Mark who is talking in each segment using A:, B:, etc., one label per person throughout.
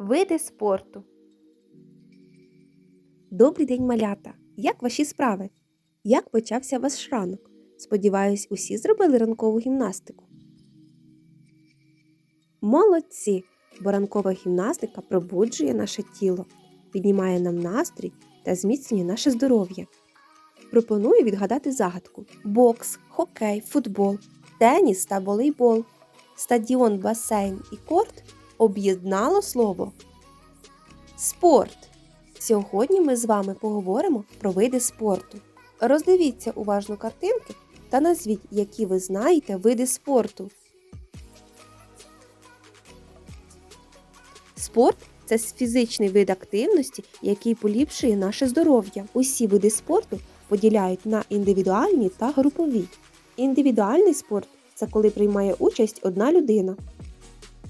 A: Види спорту. Добрий день, малята! Як ваші справи? Як почався ваш ранок? Сподіваюсь, усі зробили ранкову гімнастику. Молодці! Бо ранкова гімнастика пробуджує наше тіло, піднімає нам настрій та зміцнює наше здоров'я. Пропоную відгадати загадку: бокс, хокей, футбол, теніс та волейбол, стадіон, басейн і корт об'єднало слово спорт. Сьогодні ми з вами поговоримо про види спорту. Роздивіться уважно картинки та назвіть, які ви знаєте види спорту. Спорт це фізичний вид активності, який поліпшує наше здоров'я. Усі види спорту поділяють на індивідуальні та групові. Індивідуальний спорт це коли приймає участь одна людина.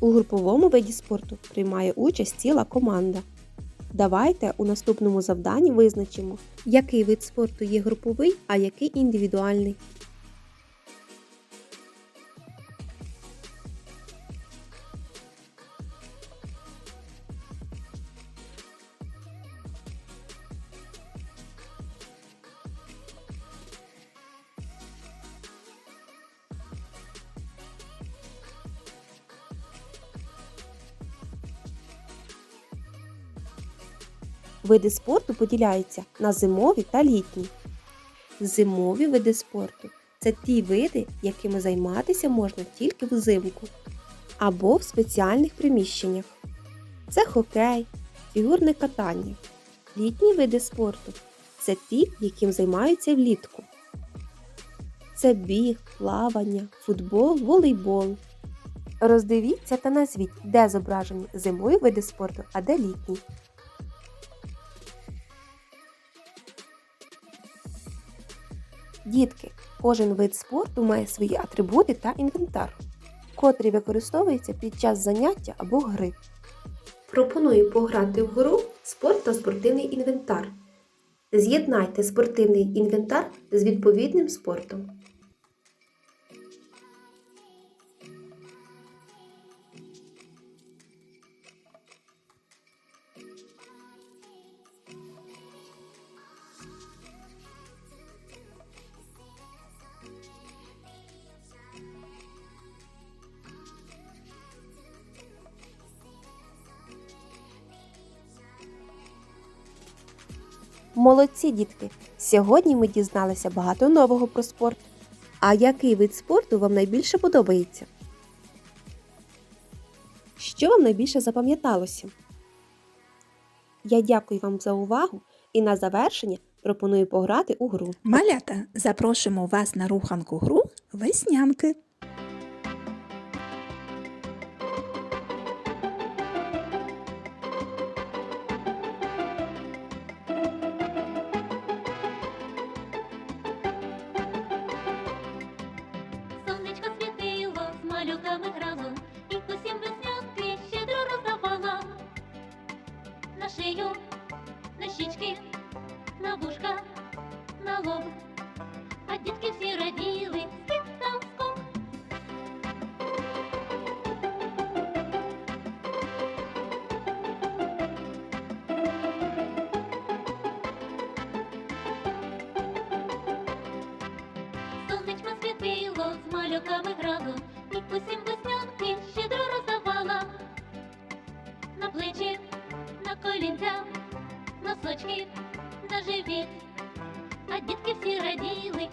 A: У груповому виді спорту приймає участь ціла команда. Давайте у наступному завданні визначимо, який вид спорту є груповий, а який індивідуальний. Види спорту поділяються на зимові та літні. Зимові види спорту це ті види, якими займатися можна тільки взимку або в спеціальних приміщеннях. Це хокей, фігурне катання. Літні види спорту це ті, яким займаються влітку. Це біг, плавання, футбол, волейбол. Роздивіться та назвіть, де зображені зимові види спорту, а де літні. Дітки, кожен вид спорту має свої атрибути та інвентар, котрі використовуються під час заняття або гри. Пропоную пограти в гру спорт та спортивний інвентар. З'єднайте спортивний інвентар з відповідним спортом. Молодці, дітки! Сьогодні ми дізналися багато нового про спорт. А який вид спорту вам найбільше подобається? Що вам найбільше запам'яталося? Я дякую вам за увагу і на завершення пропоную пограти у гру.
B: Малята, запрошуємо вас на руханку гру веснянки.
C: малюками грало, і усім веснянки щедро роздавала. На шию, на щічки, на вушка, на лоб. А дітки всі раділи, скіп там скок. Сонечко світило, з малюками грало, і Усім веснянки щедро роздавала. На плечі, на колінця, носочки, на живіт. А дітки всі раділи,